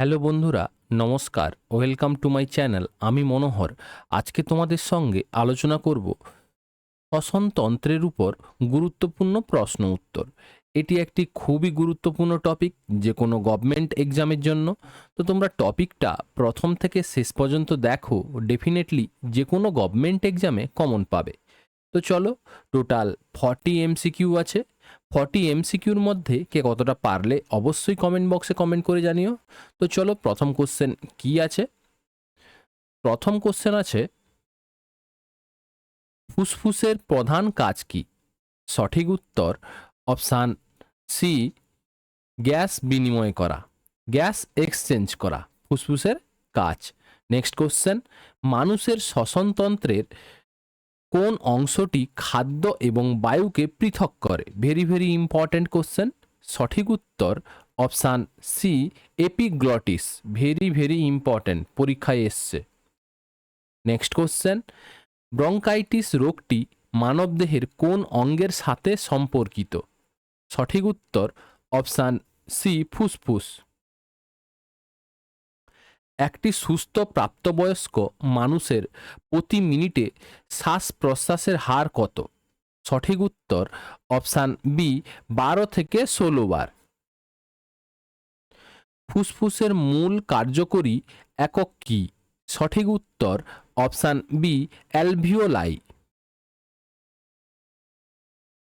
Hello বন্ধুরা, নমস্কার। Welcome to my channel, আমি মনোহর। আজকে তোমাদের সঙ্গে আলোচনা করব শ্বসনতন্ত্রের উপর গুরুত্বপূর্ণ প্রশ্ন উত্তর। এটি একটি খুবই গুরুত্বপূর্ণ টপিক যে কোনো গভর্নমেন্ট এক্সামের জন্য। তো তোমরা টপিকটা প্রথম থেকে শেষ পর্যন্ত দেখো ডেফিনেটলি যে কোনো গভর্নমেন্ট এক্সামে কমন পাবে। তো চলো টোটাল ফর্টি এমসিকিউ আছে। ফর্টি এমসিকিউর মধ্যে কে কতটা পারলে অবশ্যই কমেন্ট বক্সে কমেন্ট করে জানিও। তো চলো প্রথম কোশ্চেন কি আছে? প্রথম কোশ্চেন আছে, ফুসফুসের প্রধান কাজ কি? সঠিক উত্তর অপশান সি গ্যাস বিনিময় করা, গ্যাস এক্সচেঞ্জ করা, ফুসফুসের কাজ। নেক্সট কোশ্চেন মানুষের শ্বসনতন্ত্রের কোন অংশটি খাদ্য এবং বায়ুকে পৃথক করে? ভেরি ভেরি ইম্পর্ট্যান্ট কোশ্চেন সঠিক উত্তর option C epiglottis. Very very important পরীক্ষায় এসছে। নেক্সট কোশ্চেন ব্রঙ্কাইটিস রোগটি মানবদেহের কোন অঙ্গের সাথে সম্পর্কিত? সঠিক উত্তর অপশান সি ফুসফুস। একটি সুস্থ প্রাপ্তবয়স্ক মানুষের প্রতি মিনিটে শ্বাস প্রশ্বাসের হার কত? সঠিক উত্তর অপশান বি বারো থেকে ষোলো বার। ফুসফুসের মূল কার্যকরী একক কি? সঠিক উত্তর অপশান বি অ্যালভিওলাই।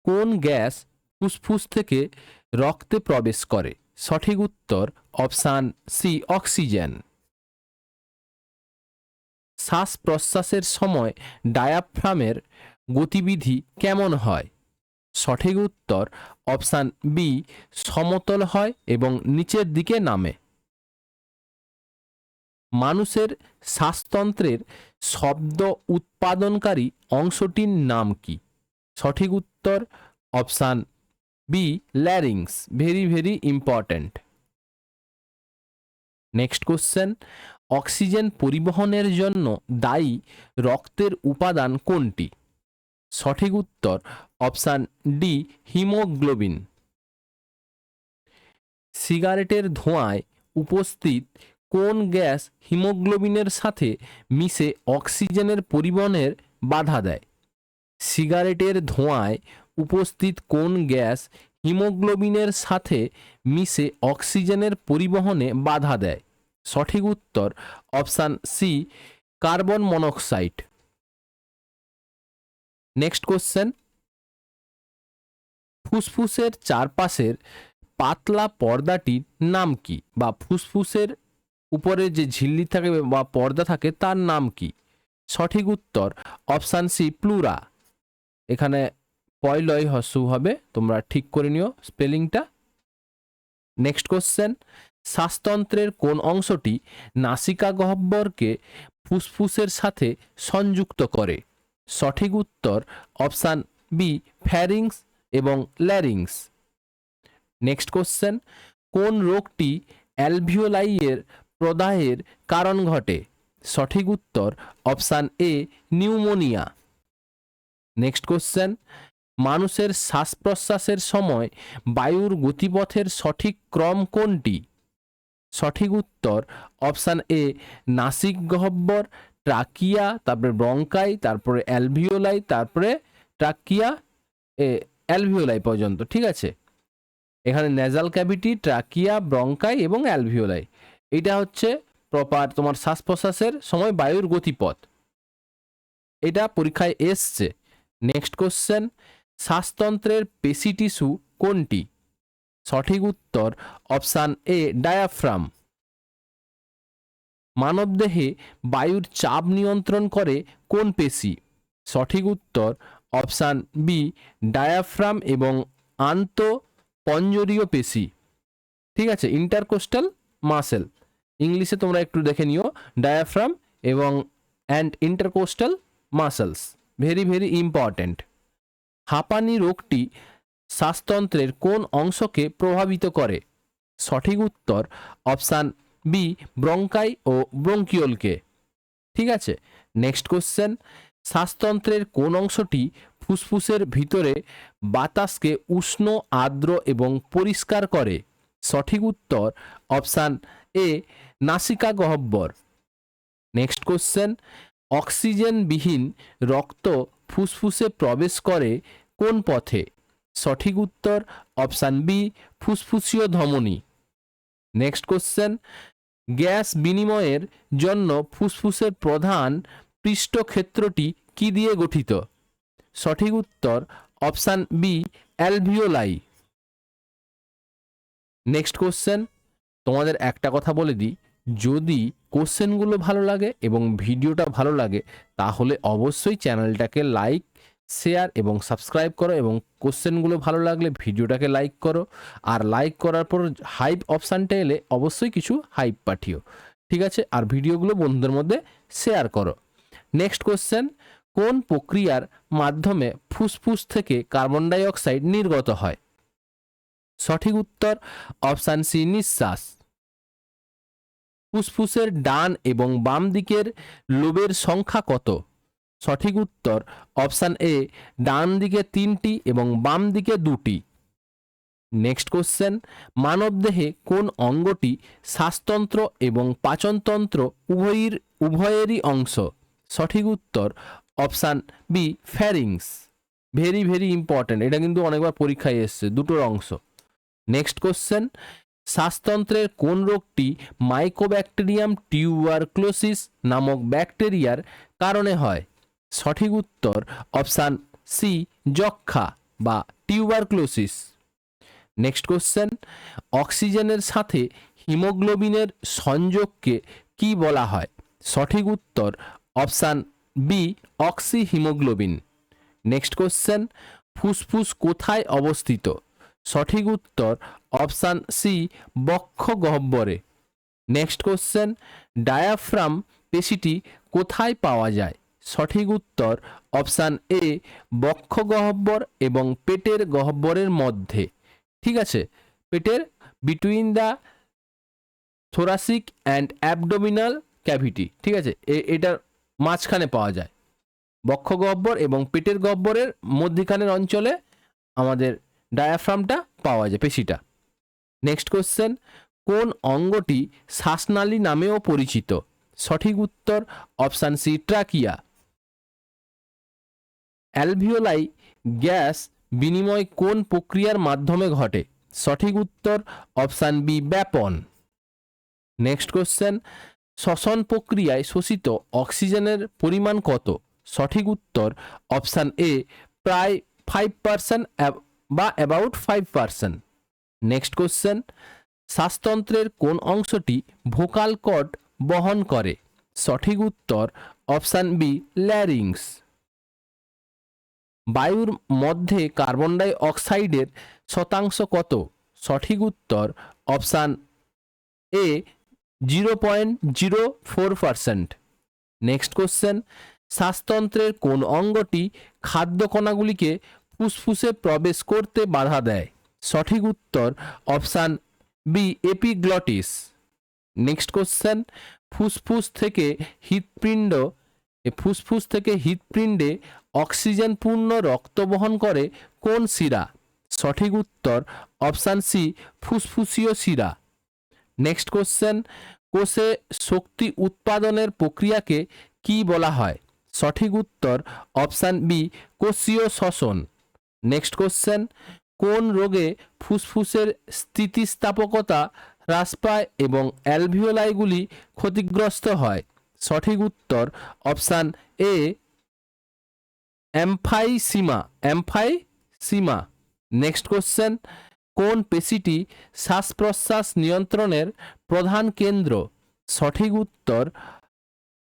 কোন গ্যাস ফুসফুস থেকে রক্তে প্রবেশ করে? সঠিক উত্তর অপশান সি অক্সিজেন। শ্বাস প্রশ্বাসের সময় ডায়াফ্রামের গতিবিধি কেমন হয়? সঠিক উত্তর অপশান বি সমতল হয় এবং নিচের দিকে নামে। মানুষের শ্বাসতন্ত্রের শব্দ উৎপাদনকারী অংশটির নাম কি? সঠিক উত্তর option B larynx very very important next question oxygen পরিবহনের জন্য দায়ী রক্তের উপাদান কোনটি? সঠিক উত্তর, অপশান ডি, হিমোগ্লোবিন। সিগারেটের ধোঁয়ায় উপস্থিত কোন গ্যাস হিমোগ্লোবিনের সাথে মিশে অক্সিজেনের পরিবহনের বাধা দেয়? সিগারেটের ধোঁয়ায় উপস্থিত কোন গ্যাস হিমোগ্লোবিনের সাথে মিশে অক্সিজেনের পরিবহনে বাধা দেয়? সঠিক উত্তর option C, carbon monoxide. Next question. ফুসফুসের চারপাশের পাতলা পর্দাটির নাম কি? বা ফুসফুসের উপরে যে ঝিল্লি থাকে বা পর্দা থাকে, তার নাম কি? সঠিক উত্তর অপশান সি, প্লুরা। এখানে পয়লয় হস্যু হবে। তোমরা ঠিক করে নিও স্পেলিংটা। নেক্সট কোশ্চেন শ্বাসতন্ত্রের কোন অংশটি নাসিকা গহ্বরকে ফুসফুসের সাথে সংযুক্ত করে? সঠিক উত্তর অপশান বি ফ্যারিংস এবং ল্যারিংস নেক্সট কোশ্চেন কোন রোগটি অ্যালভিওলাইয়ের প্রদাহের কারণ ঘটে? সঠিক উত্তর option A pneumonia next question মানুষের শ্বাস প্রশ্বাসের সময় বায়ুর গতিপথের সঠিক ক্রম কোনটি? সঠিক উত্তর, অপশান এ, নাসিক গহ্বর, ট্রাকিয়া, তারপরে ব্রঙ্কাই, তারপরে অ্যালভিওলাই, তারপরে ট্রাকিয়া অ্যালভিওলাই পর্যন্ত, ঠিক আছে? এখানে নেজাল ক্যাভিটি ট্রাকিয়া, ব্রঙ্কাই এবং অ্যালভিওলাই। এটা হচ্ছে প্রপার তোমার শ্বাস প্রশ্বাসের সময় বায়ুর গতিপথ। এটা পরীক্ষায় এসছে। নেক্সট কোশ্চেন শ্বাসতন্ত্রের পেশি টিস্যু কোনটি? সঠিক উত্তর অপশান এ, ডায়াফ্রাম। মানবদেহে বায়ুর চাপ নিয়ন্ত্রণ করে কোন পেশি? সঠিক উত্তর অপশান বি, ডায়াফ্রাম এবং আন্ত পঞ্জরীয় পেশি। ঠিক আছে, ইন্টারকোস্টাল মাসেল। ইংলিশে তোমরা একটু দেখে নিও, ডায়াফ্রাম এবং and intercostal muscles. Very very important. হাঁপানি রোগটি শ্বাসতন্ত্রের কোন অংশকে প্রভাবিত করে? সঠিক উত্তর অপশান বি, ব্রঙ্কাই ও ব্রঙ্কিওলকে। ঠিক আছে, নেক্সট কোশ্চেন। শ্বাসতন্ত্রের কোন অংশটি ফুসফুসের ভিতরে বাতাসকে উষ্ণ, আর্দ্র এবং পরিষ্কার করে? সঠিক উত্তর অপশান এ, নাসিকা গহ্বর নেক্সট কোশ্চেন, অক্সিজেনবিহীন রক্ত ফুসফুসে প্রবেশ করে কোন পথে? সঠিক উত্তর, অপশান বি, ফুসফুসীয় ধমনী। Next question. গ্যাস বিনিময়ের জন্য ফুসফুসের প্রধান পৃষ্ঠক্ষেত্রটি কি দিয়ে গঠিত? সঠিক উত্তর, option B alveoli. Next question. তোমাদের একটা কথা বলে দিই। যদি কোশ্চেনগুলো ভালো লাগে এবং ভিডিওটা ভালো লাগে, তাহলে অবশ্যই চ্যানেলটাকে লাইক, শেয়ার এবং সাবস্ক্রাইব করো এবং কোশ্চেনগুলো ভালো লাগলে ভিডিওটাকে লাইক করো। আর লাইক করার পর হাইপ অপশানটা এলে অবশ্যই কিছু হাইপ পাঠিও। ঠিক আছে? আর ভিডিওগুলো বন্ধুদের মধ্যে শেয়ার করো। নেক্সট কোশ্চেন, কোন প্রক্রিয়ার মাধ্যমে ফুসফুস থেকে কার্বন ডাই অক্সাইড নির্গত হয়? সঠিক উত্তর, অপশান সি, নিঃশ্বাস। ফুসফুসের ডান এবং বাম দিকের লোবের সংখ্যা কত? সঠিক উত্তর অপশান এ, ডান দিকে তিনটি এবং বাম দিকে দুটি। নেক্সট কোশ্চেন মানবদেহে কোন অঙ্গটি শ্বাসতন্ত্র এবং পাচনতন্ত্র উভয়ের, উভয়েরই অংশ? সঠিক উত্তর option B pharynx very very important এটা কিন্তু অনেকবার পরীক্ষায় এসছে, দুটোর অংশ। নেক্সট কোশ্চেন শ্বাসতন্ত্রের কোন রোগটি মাইকোব্যাকটেরিয়াম টিউবারক্লোসিস নামক ব্যাকটেরিয়ার কারণে হয়? সঠিক উত্তর অপশান সি যক্ষা বা টিউবারক্লোসিস নেক্সট কোশ্চেন, অক্সিজেনের সাথে হিমোগ্লোবিনের সংযোগকে কি বলা হয়? সঠিক উত্তর option B oxyhaemoglobin next question, ফুসফুস কোথায় অবস্থিত? সঠিক উত্তর অপশান সি, বক্ষ গহ্বরে। নেক্সট কোশ্চেন, ডায়াফ্রাম পেশিটি কোথায় পাওয়া যায়? সঠিক উত্তর অপশান এ, বক্ষ গহ্বর এবং পেটের গহ্বরের মধ্যে। ঠিক আছে? পেটের between the thoracic and abdominal cavity ঠিক আছে? এটার মাঝখানে পাওয়া যায়। বক্ষ গহ্বর এবং পেটের গহ্বরের মধ্যিখানের অঞ্চলে আমাদের ডায়াফ্রামটা পাওয়া যায় পেশিটা। নেক্সট কোশ্চেন কোন অঙ্গটি শ্বাসনালী নামেও পরিচিত? সঠিক উত্তর option C trachea alveoli gas বিনিময় কোন প্রক্রিয়ার মাধ্যমে ঘটে? সঠিক উত্তর অপশান বি ব্যাপন। নেক্সট কোশ্চেন শ্বসন প্রক্রিয়ায় শোষিত অক্সিজেনের পরিমাণ কত? সঠিক উত্তর অপশান এ প্রায় ফাইভ পার্সেন্ট বা about five percent next question শ্বাসতন্ত্রের কোন অংশটি ভোকাল কর্ড বহন করে? সঠিক উত্তর অপশান বি ল্যারিংস বায়ুর মধ্যে কার্বন ডাই অক্সাইডের শতাংশ কত? সঠিক উত্তর option A zero point zero four percent next question শ্বাসতন্ত্রের কোন অঙ্গটি খাদ্য কণাগুলিকে ফুসফুসে প্রবেশ করতে বাধা দেয়। সঠিক উত্তর option B epiglottis. Next question, ফুসফুস থেকে হৃৎপিণ্ড ফুসফুস থেকে হৃৎপিণ্ডে অক্সিজেনপূর্ণ রক্ত বহন করে কোন শিরা? সঠিক উত্তর অপশান সি ফুসফুসীয় শিরা। নেক্সট কোশ্চেন, কোষে শক্তি উৎপাদনের প্রক্রিয়াকে কি বলা হয়? সঠিক উত্তর অপশান বি কোষীয় শ্বসন। নেক্সট কোশ্চেন কোন রোগে ফুসফুসের স্থিতিস্থাপকতা হ্রাস পায় এবং অ্যালভিওলাইগুলি ক্ষতিগ্রস্ত হয়? সঠিক উত্তর, option A, emphysema emphysema. Next question কোন পেশিটি শ্বাস প্রশ্বাস নিয়ন্ত্রণের প্রধান কেন্দ্র? সঠিক উত্তর,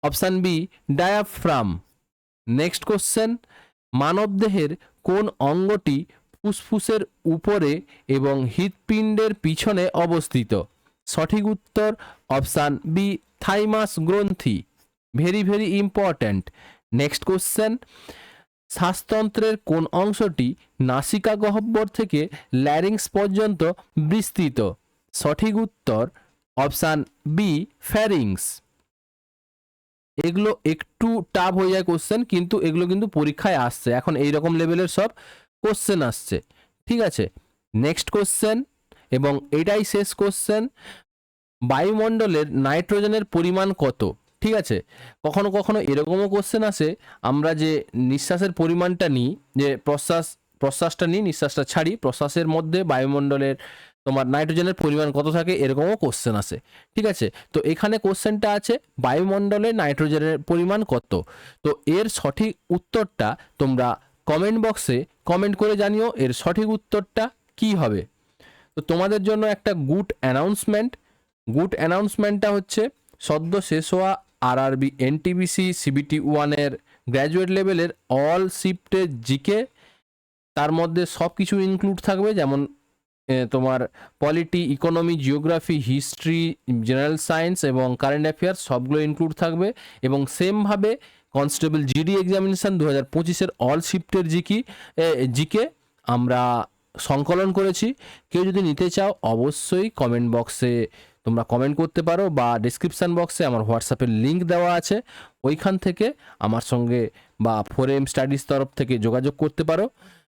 option B, diaphragm. Next question মানবদেহের কোন অঙ্গটি ফুসফুসের উপরে এবং হৃৎপিণ্ডের পিছনে অবস্থিত? সঠিক উত্তর অপশান বি থাইমাস গ্রন্থি। Very very important next question শ্বাসতন্ত্রের কোন অংশটি নাসিকা গহ্বর থেকে ল্যারিংস পর্যন্ত বিস্তৃত? সঠিক উত্তর অপশান বি ফ্যারিংস এগুলো একটু টাফ হয়ে যায় কোশ্চেন কিন্তু এগুলো কিন্তু পরীক্ষায় আসছে। এখন এই রকম লেভেলের সব কোশ্চেন আসছে। ঠিক আছে? নেক্সট কোশ্চেন এবং এটাই শেষ কোশ্চেন বায়ুমণ্ডলের নাইট্রোজেনের পরিমাণ কত? ঠিক আছে? কখনো কখনো এরকমও কোশ্চেন আসে। আমরা যে নিঃশ্বাসের পরিমাণটা নিই, যে প্রশ্বাস, প্রশ্বাসটা নিই, নিঃশ্বাসটা ছাড়ি, প্রশ্বাসের মধ্যে বায়ুমণ্ডলের তোমার নাইট্রোজেনের পরিমাণ কত থাকে এরকমও কোশ্চেন আসে। ঠিক আছে? তো এখানে কোশ্চেনটা আছে, বায়ুমণ্ডলে নাইট্রোজেনের পরিমাণ কত? তো এর সঠিক উত্তরটা তোমরা কমেন্ট বক্সে কমেন্ট করে জানিও, এর সঠিক উত্তরটা কি হবে? তো তোমাদের জন্য একটা গুড অ্যানাউন্সমেন্ট গুড অ্যানাউন্সমেন্টটা হচ্ছে, সদ্য শেষ হওয়া আর আরআরবি এনটিবিসি সিবিটি ওয়ানের গ্র্যাজুয়েট লেভেলের অল শিফটের জিকে তার মধ্যে সব কিছু ইনক্লুড থাকবে, যেমন তোমার polity economy geography history general science এবং কারেন্ট অ্যাফেয়ার্স সবগুলো ইনক্লুড থাকবে এবং সেমভাবে কনস্টেবল জিডি এক্সামিনেশন দু হাজার পঁচিশের অল শিফটের জিকি জিকে আমরা সংকলন করেছি। কেউ যদি নিতে চাও অবশ্যই কমেন্ট বক্সে তোমরা কমেন্ট করতে পারো বা ডিসক্রিপশান বক্সে আমার হোয়াটসঅ্যাপের লিঙ্ক দেওয়া আছে। ওইখান থেকে আমার সঙ্গে বা ফোর এম স্টাডিজ তরফ থেকে যোগাযোগ করতে পারো।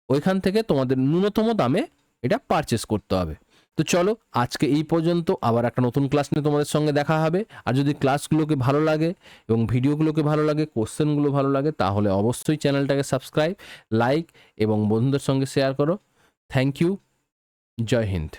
ওইখান থেকে তোমাদের ন্যূনতম দামে এটা পারচেস করতে হবে। তো চলো, আজকে এই পর্যন্ত, আবার একটা নতুন ক্লাস নিয়ে তোমাদের সঙ্গে দেখা হবে। আর যদি ক্লাসগুলোকে ভালো লাগে এবং ভিডিওগুলোকে ভালো লাগে কোশ্চেনগুলো ভালো লাগে, তাহলে অবশ্যই চ্যানেলটাকে সাবস্ক্রাইব লাইক এবং বন্ধুদের সঙ্গে শেয়ার করো। থ্যাংক ইউ জয় হিন্দ।